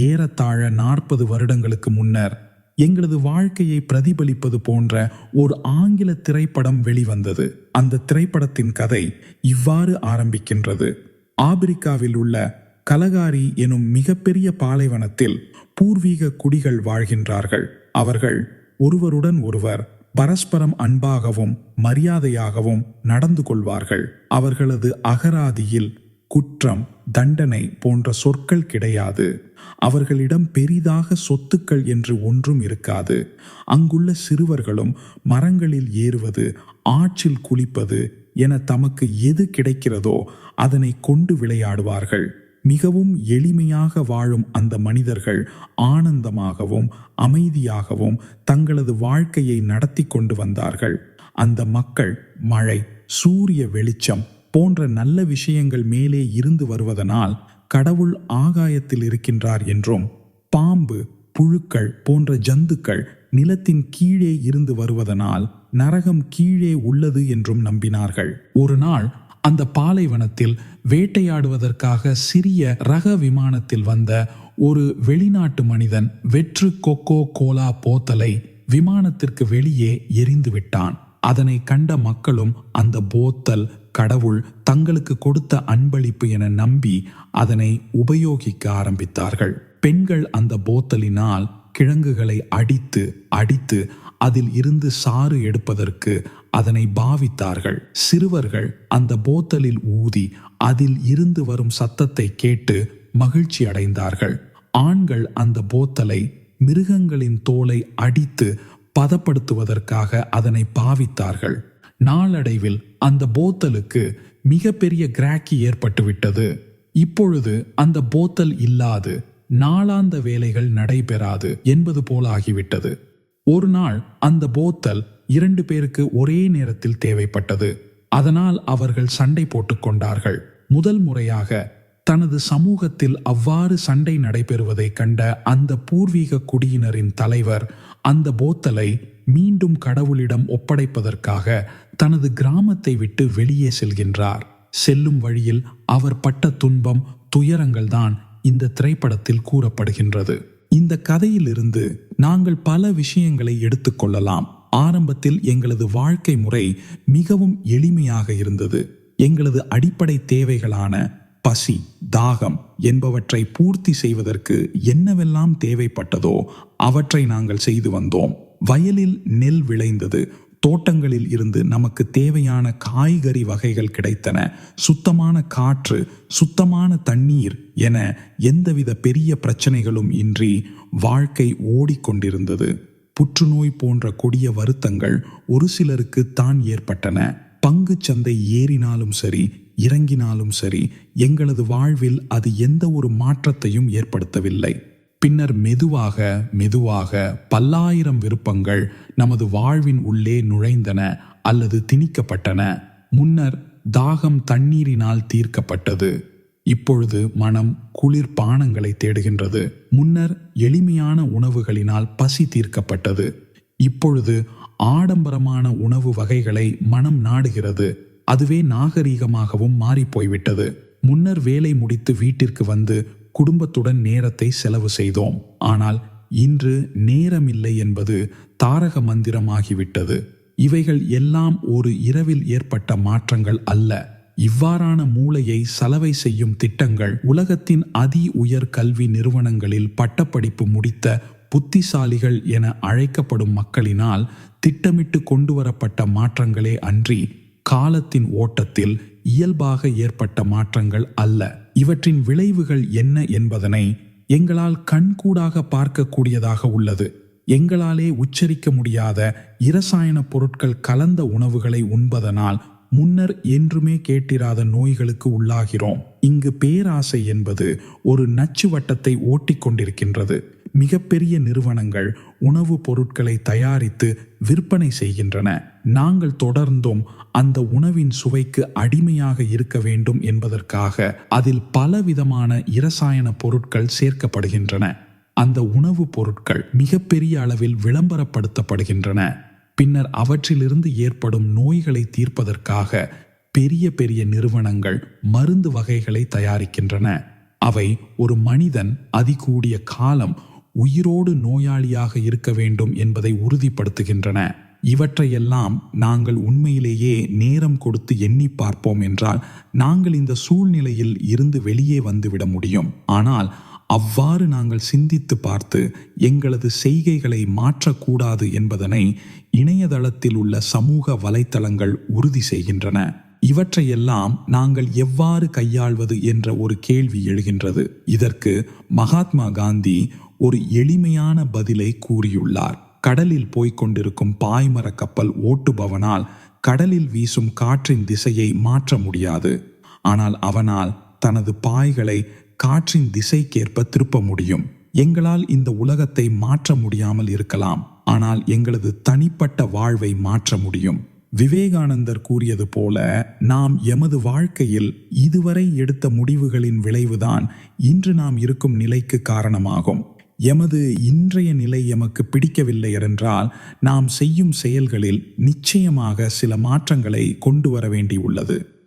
ஏறத்தாழ நாற்பது வருடங்களுக்கு முன்னர் எங்களது வாழ்க்கையை பிரதிபலிப்பது போன்ற ஒரு ஆங்கில திரைப்படம் வெளிவந்தது. அந்த திரைப்படத்தின் கதை இவ்வாறு ஆரம்பிக்கின்றது. ஆப்பிரிக்காவில் உள்ள கலகாரி எனும் மிகப்பெரிய பாலைவனத்தில் பூர்வீக குடிகள் வாழ்கின்றார்கள். அவர்கள் ஒருவருடன் ஒருவர் பரஸ்பரம் அன்பாகவும் மரியாதையாகவும் நடந்து கொள்வார்கள். அவர்களது அகராதியில் குற்றம் தண்டனை போன்ற சொற்கள் கிடையாது. அவர்களிடம் பெரிதாக சொத்துக்கள் என்று ஒன்றும் இருக்காது. அங்குள்ள சிறுவர்களும் மரங்களில் ஏறுவது ஆற்றில் குளிப்பது என தமக்கு எது கிடைக்கிறதோ அதனை கொண்டு விளையாடுவார்கள். மிகவும் எளிமையாக வாழும் அந்த மனிதர்கள் ஆனந்தமாகவும் அமைதியாகவும் தங்களது வாழ்க்கையை நடத்தி கொண்டு வந்தார்கள். அந்த மக்கள் மழை சூரிய வெளிச்சம் போன்ற நல்ல விஷயங்கள் மேலே இருந்து வருவதனால் கடவுள் ஆகாயத்தில் இருக்கின்றார் என்றும் பாம்பு புழுக்கள் போன்ற ஜந்துக்கள் நிலத்தின் கீழே இருந்து வருவதனால் நரகம் கீழே உள்ளது என்றும் நம்பினார்கள். ஒரு நாள் அந்த பாலைவனத்தில் வேட்டையாடுவதற்காக சிறிய ரக விமானத்தில் வந்த ஒரு வெளிநாட்டு மனிதன் வெற்று கொக்கோ கோலா போத்தலை விமானத்திற்கு வெளியே எரிந்து விட்டான் அதனை கண்ட மக்களும் அந்த போத்தல் கடவுள் தங்களுக்கு கொடுத்த அன்பளிப்பு என நம்பி அதனை உபயோகிக்க ஆரம்பித்தார்கள். பெண்கள் அந்த போத்தலினால் கிழங்குகளை அடித்து அடித்து அதில் இருந்து சாறு எடுப்பதற்கு அதனை பாவித்தார்கள். சிறுவர்கள் அந்த போத்தலில் ஊதி அதில் இருந்து வரும் சத்தத்தை கேட்டு மகிழ்ச்சி அடைந்தார்கள். ஆண்கள் அந்த போத்தலை மிருகங்களின் தோலை அடித்து பதப்படுத்துவதற்காக அதனை பாவித்தார்கள். நாளடைவில் அந்த போத்தலுக்கு மிகப்பெரிய கிராக்கி ஏற்பட்டுவிட்டது. இப்பொழுது அந்த போத்தல் இல்லாது நாளாந்த வேலைகள் நடைபெறாது என்பது போல ஆகிவிட்டது ஒரு நாள் அந்த போத்தல் இரண்டு பேருக்கு ஒரே நேரத்தில் தேவைப்பட்டது. அதனால் அவர்கள் சண்டை போட்டுக்கொண்டார்கள் முதல் முறையாக தனது சமூகத்தில் அவ்வாறு சண்டை நடைபெறுவதைக் கண்ட அந்த பூர்வீக குடியினரின் தலைவர் அந்த போத்தலை மீண்டும் கடவுளிடம் ஒப்படைப்பதற்காக தனது கிராமத்தை விட்டு வெளியே செல்கின்றார். செல்லும் வழியில் அவர் பட்ட துன்பம் துயரங்கள் தான் இந்த திரைப்படத்தில் கூறப்படுகின்றது. இந்த கதையிலிருந்து நாங்கள் பல விஷயங்களை எடுத்துக்கொள்ளலாம் ஆரம்பத்தில் எங்களது வாழ்க்கை முறை மிகவும் எளிமையாக இருந்தது. எங்களது அடிப்படை தேவைகளான பசி தாகம் என்பவற்றை பூர்த்தி செய்வதற்கு என்னவெல்லாம் தேவைப்பட்டதோ அவற்றை நாங்கள் செய்து வந்தோம். வயலில் நெல் விளைந்தது. தோட்டங்களில் இருந்து நமக்கு தேவையான காய்கறி வகைகள் கிடைத்தன. சுத்தமான காற்று சுத்தமான தண்ணீர் என எந்தவித பெரிய பிரச்சனைகளும் இன்றி வாழ்க்கை ஓடிக்கொண்டிருந்தது. புற்றுநோய் போன்ற கொடிய வருத்தங்கள் ஒரு சிலருக்கு தான் ஏற்பட்டன. பங்கு சந்தை ஏறினாலும் சரி இறங்கினாலும் சரி எங்களது வாழ்வில் அது எந்த ஒரு மாற்றத்தையும் ஏற்படுத்தவில்லை. பின்னர் மெதுவாக மெதுவாக பல்லாயிரம் விருப்பங்கள் நமது வாழ்வின் உள்ளே நுழைந்தன அல்லது திணிக்கப்பட்டன. முன்னர் தாகம் தண்ணீரினால் தீர்க்கப்பட்டது. இப்பொழுது மனம் குளிர் பானங்களை தேடுகின்றது. முன்னர் எளிமையான உணவுகளினால் பசி தீர்க்கப்பட்டது. இப்பொழுது ஆடம்பரமான உணவு வகைகளை மனம் நாடுகிறது. அதுவே நாகரீகமாகவும் மாறிப்போய்விட்டது. முன்னர் வேலை முடித்து வீட்டிற்கு வந்து குடும்பத்துடன் நேரத்தை செலவு செய்தோம். ஆனால் இன்று நேரமில்லை என்பது தாரக மந்திரமாகிவிட்டது. இவைகள் எல்லாம் ஒரு இரவில் ஏற்பட்ட மாற்றங்கள் அல்ல. இவ்வாறான மூளையை சலவை செய்யும் திட்டங்கள் உலகத்தின் அதி உயர் கல்வி நிறுவனங்களில் பட்டப்படிப்பு முடித்த புத்திசாலிகள் என அழைக்கப்படும் மக்களினால் திட்டமிட்டு கொண்டு வரப்பட்ட மாற்றங்களே அன்றி காலத்தின் ஓட்டத்தில் இயல்பாக ஏற்பட்ட மாற்றங்கள் அல்ல. இவற்றின் விளைவுகள் என்ன என்பதனை எங்களால் கண்கூடாக பார்க்கக்கூடியதாக உள்ளது. எங்களாலே உச்சரிக்க முடியாத இரசாயன பொருட்கள் கலந்த உணவுகளை உண்பதனால் முன்னர் என்றுமே கேட்டிராத நோய்களுக்கு உள்ளாகிறோம். இங்கு பேராசை என்பது ஒரு நச்சு வட்டத்தை ஓட்டிக்கொண்டிருக்கின்றது. மிகப்பெரிய நிறுவனங்கள் உணவுப் பொருட்களை தயாரித்து விற்பனை செய்கின்றன. நாங்கள் தொடர்ந்தும் அந்த உணவின் சுவைக்கு அடிமையாக இருக்க வேண்டும் என்பதற்காக அதில் பலவிதமான இரசாயன பொருட்கள் சேர்க்கப்படுகின்றன. அந்த உணவுப் பொருட்கள் மிகப்பெரிய அளவில் விளம்பரப்படுத்தப்படுகின்றன. பின்னர் அவற்றிலிருந்து ஏற்படும் நோய்களை தீர்ப்பதற்காக பெரிய பெரிய நிறுவனங்கள் மருந்து வகைகளை தயாரிக்கின்றன. அவை ஒரு மனிதன் அதிகூடிய காலம் உயிரோடு நோயாளியாக இருக்க வேண்டும் என்பதை உறுதிப்படுத்துகின்றன. இவற்றையெல்லாம் நாங்கள் உண்மையிலேயே நேரம் கொடுத்து எண்ணி பார்ப்போம் என்றால் நாங்கள் இந்த சூழ்நிலையில் இருந்து வெளியே வந்துவிட முடியும். ஆனால் அவ்வாறு நாங்கள் சிந்தித்து பார்த்து எங்களது செய்கைகளை மாற்றக்கூடாது என்பதனை இணையதளத்தில் உள்ள சமூக வலைத்தளங்கள் உறுதி செய்கின்றன. இவற்றையெல்லாம் நாங்கள் எவ்வாறு கையாள்வது என்ற ஒரு கேள்வி எழுகின்றது. இதற்கு மகாத்மா காந்தி ஒரு எளிமையான பதிலை கூறியுள்ளார். கடலில் போய்க் கொண்டிருக்கும் பாய்மர கப்பல் ஓட்டுபவனால் கடலில் வீசும் காற்றின் திசையை மாற்ற முடியாது. ஆனால் அவனால் தனது பாய்களை காற்றின் திசைக்கேற்ப திருப்ப முடியும். எங்களால் இந்த உலகத்தை மாற்ற முடியாமல் இருக்கலாம். ஆனால் எங்களது தனிப்பட்ட வாழ்வை மாற்ற முடியும். விவேகானந்தர் கூறியது போல நாம் எமது வாழ்க்கையில் இதுவரை எடுத்த முடிவுகளின் விளைவுதான் இன்று நாம் இருக்கும் நிலைக்கு காரணமாகும். எமது இன்றைய நிலை எமக்கு பிடிக்கவில்லை என்றால் நாம் செய்யும் செயல்களில் நிச்சயமாக சில மாற்றங்களை கொண்டு வர வேண்டியுள்ளது.